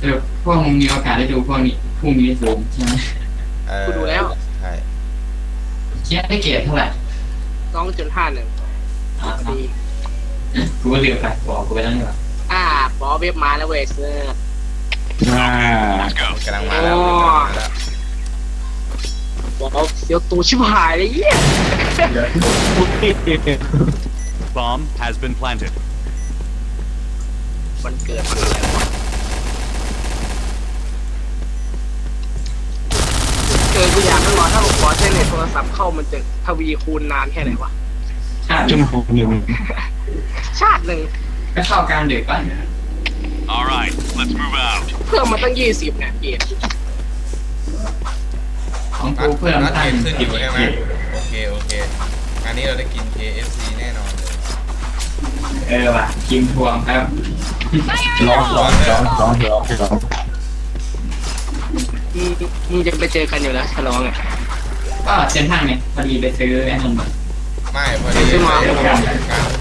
สรุปพวกมึงมีโอกาสได้ดูพวกนี้พรุ่งนี้สูงใช่ไหมเออกูดูแล้ว ใช่เชี่ยได้เกรดเท่าไหร่สองจุดห้าหนึ่งอ่าดีกูก็ลืมไปบอกกูไปแล้วนี่หว่าอ่าบอเว็บมาแล้วเว้ยเซอร์อ่ากำลังมาแล้วอ๋อกำลังมาแล้วบอกเสียวตูชิบหายเลยเยี่ย Bomb has been planted. มันเกิดมันอะไวะเกิดกูอยากรู้ว่าถ้าผมขอใช้เน็ตโทรศัพท์เข้ามันจะทวีคูณนานแค่ไหนวะ ชาติชั่วโมงหนึ่งชาติหนึ่งก็เข้ากลารดึกป่ะ All right, let's move out. เพิ่มมาตั้งยี่สิบเนี่ยเกมของนักูดเพิ่มนัดตั้เกงมขึ้นอยู่ใช่ไหมสิบโอเค โอเคงานนี้เราได้กิน KFC แน่นอนเลยเออว่ะกิมทวงครับ ร้องร้องร้องร้องร้องร้อง มึงมึงจะไปเจอกันอยู่แล้วฉลองอะ ก็เซ็นทรัลเนี่ยพอดีไปซื้อไอ้นั่นมาไม่พอดีซื้อมาเรื่องการ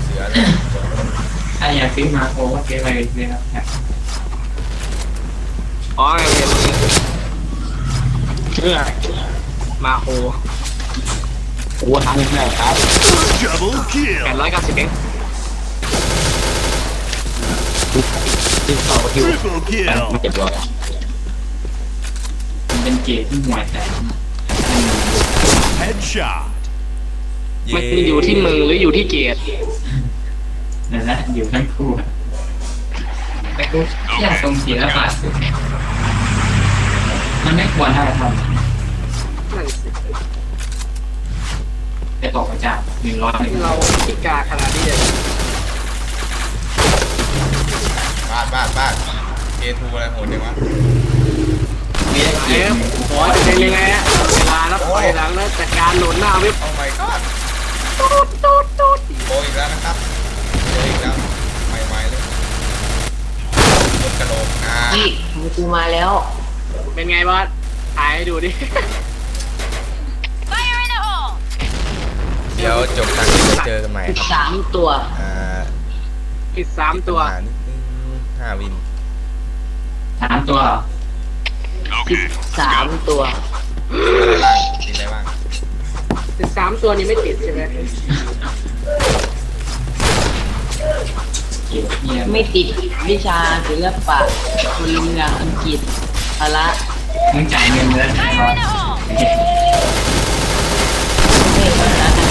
เสือเลยถ้าอยากซื้อมาโอ้ก็ซื้อไปเลยครับอ๋อไงเว้ยเชื่อมาโฮกูทำได้ครับ Double แป kill. ดร้อยเก้าสิบเองที่เขาที่ Triple ไม่ kill. เจ็บร้อยมัน เป็นเกรดที่ห่วยแต่ Headshot. มันอยู่ที่มึงหรืออยู่ที่เกียรตินั่นแหละอยู่ทั้งคู่แต่กูแค่ทรงศิลปะสุดมันไม่ควรถ้าจะทนั่นสิำแต่ตกประจานหนึ่งร้อยหนึ่งเราพิกาขนาดนี้เลยบ้านบ้านบ้านเคทูอะไรโหดจังวะไม่ได้เกรเอ๊ะดขอจะเป็นยังไงฮะเวลาแล้วถอยหลังแล้วจัดการโหลดหน้าว็บโอ้ my god ตูดตูดตูดโบอีกแล้วนะครับเจออีกแล้วใหม่ๆเลยรถกระโหลกอ่านี่ขอกูมาแล้ว เป็นไงบอสถ่ายให้ดูดิ Fire in the hole! เดี๋ยวจบการนี้จะเจอกันใหม่อีกครับสามตัว อ่าอีกสามตัวหานิดนึงห้าวิน สามตัวเหรอ สิบ Okay. สามตัวอะไรบ้างติดอะไรบ้างสิบสามตัวนี้ไม่ติดใช่ไหมเกรดเนี่ยไม่ติดวิชาศิลปะพลเมืองอังกฤษพละมึงจ่ายเงินแล้ว Fire in the hole! เทศวัฒนธรรม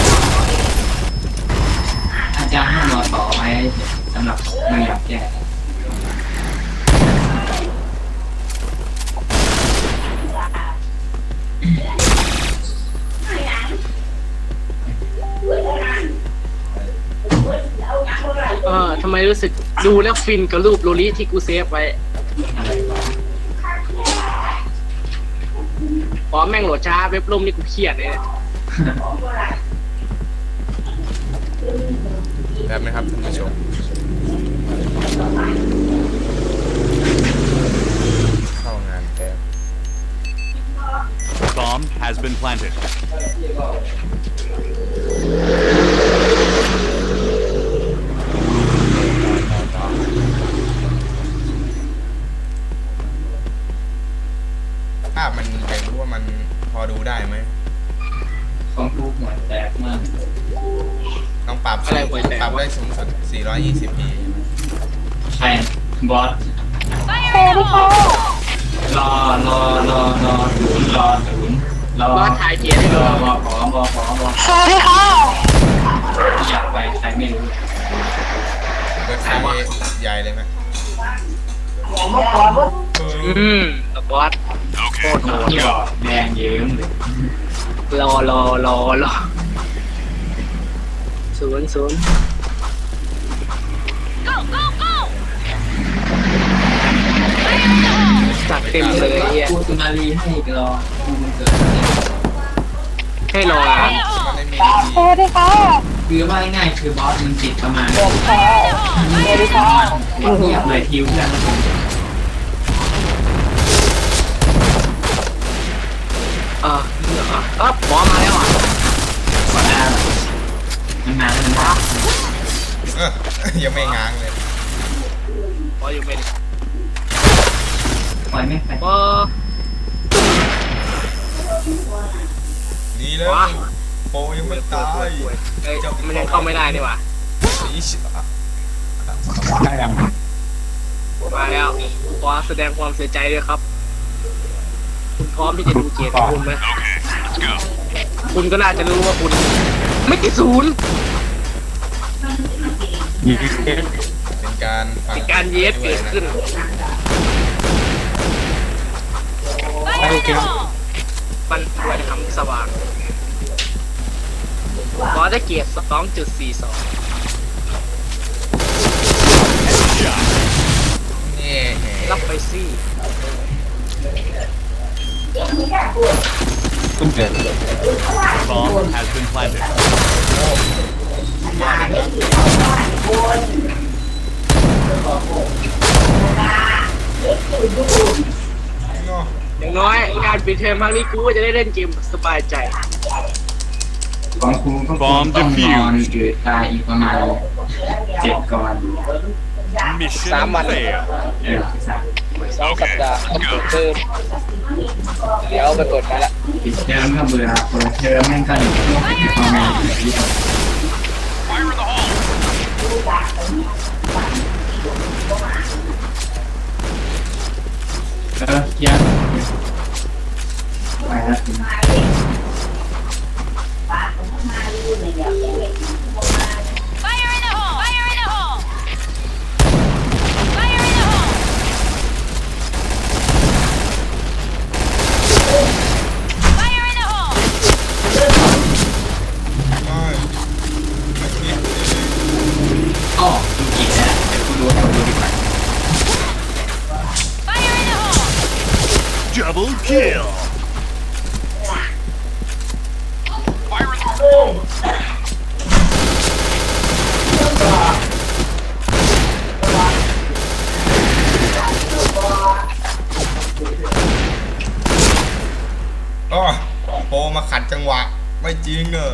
อาจารย์ให้มอต่อไว้สำหรับมึงอยากแก้ เออทำไมรู้สึกดูแล้วฟินกับรูปโรลิที่กูเซฟไว้อะไรวะพอแม่งโหลดช้าเว็บล่มนี่กูเครียดเลยนะแบบไหมครับท่านผู้ชม Bomb has been planted. ภาพมันอยากรู้ว่ามันพอดูได้ไหมของกูหัวแตกมาก ต้องปรับอะไรห่วยแตก ปรับวะได้สูงสุด 420p ใครบอส Fire in the hole! รอรอรอรอศูนย์รอศูนย์รอบอสถ่ายเกียร์ให้รดูอบอขอบอขอบอสวัสดีค่ะอยากไปใครไม่รู้เว็บไซต์ใหญ่เลยไหมอืมบอสโคตรโหดแดงเยิ้มเลยรอรอรอรอศูนย์ศูนย์ Go, go, go! เต็มเลยเฮียกูสุนารีให้อีกรอกูมันเกิดให้รอ Fire in the มัน hole! ไม่มีดีคือว่าง่ายๆคือบอสมันติดประมาณ Fire in the hole! เงียบเลยทิวแล้วเออเออเออหมอมาแล้วอะก่อนหน้ามันมาแล้วมันมาเออยังไม่ง้างเลยหมออยู่เป็น ไม่ไปก็ดีแล้ววะโปยังไม่ตายเอ้ยมันยังเข้าไม่ได้นี่หว่าอีชได้ยังมาแล้วขอแสดงความเสียใจด้วยครับ คุณพร้อมที่จะดูเกียรติของคุณไหม Okay, let's go. คุณก็น่าจะรู้ว่าคุณ ไม่ติดศูนย์ยิงเป็นการฟังมีการเย็ดเกิดขึ้น Fire in the hole! ปันป่วยคำสว่างขอได้เกียรติ2.42นี่รับไปสิตุ้มเกิด Bomb has been planted. อย่างน้อยการปิดเทอมครั้งนี้กูก็จะได้เล่นเกมสบายใจ ของครูก็คง Bomb ต้องนอน defused หรือตายอีกประมาณเจ็ดก่อน Mission Someone- failed. เออสามสองสัปดาห์ต้องเปิดเทอมเดี๋ยวไปเปิดกันละปิดเทอมก็เบื่อเปิดเทอมแม่งก็หนีพ่อแม่อยู่ที่ Fire in the hole. เออเยี่ยม อ๋อดูกี่แล้วเดี๋ยวกูดูให้ดูดีกว่า Fire in the hole! Double kill. อ๋อโปมาขัดจังหวะ ไม่จริงเนอะ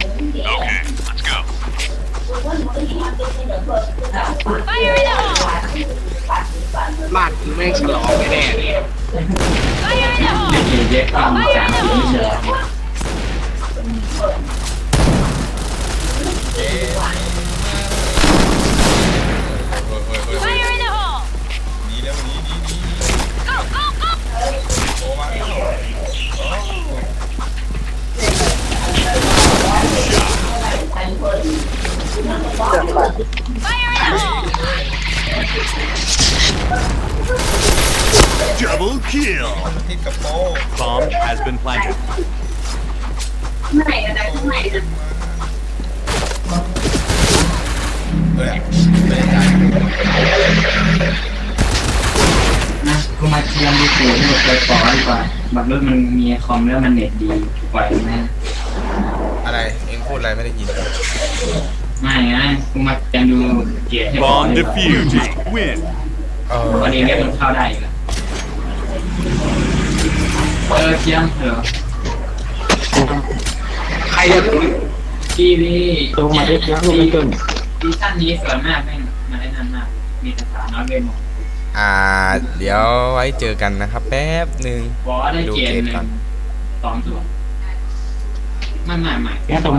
Okay, let's go. Fire in the hole! บ้านคือแม่งฉลองแน่ๆ เด็กเล่เยอะๆก็มีสามสิบไม่เจอ kill. ทิศกับโป Bomb has been planted. เฮ้ยไม่ได้ใจนะกูมาเทียมดูถูกให้เปิดปอดีกว่าบักรถมันมีคอมแล้วมันเน็ตดีปล่อยแม่อะไรเองพูดอะไรไม่ได้ยินไม่ไงกูมาเทียมดูเกียร์ให้ปอ Bomb ดีกว่า defused. Win. เออ วันนี้เนี่ยมันเข้าได้อยู่แล้ว เออเทียมเหรอใครจะถึงทีวีตัวมาเอ็กซ์แล้วลูกไม่เกินซีซั่นนี้ส่วนมากแม่งมาได้นานมาก มีแต่สาวน้อยเวทมนต์อ่า เดี๋ยวไว้เจอกันนะครับ แป๊บหนึ่งบอสได้เกียร์หนึ่งดูเกรดก่อนสองตัวไม่ไม่ไม่ แค่ตรง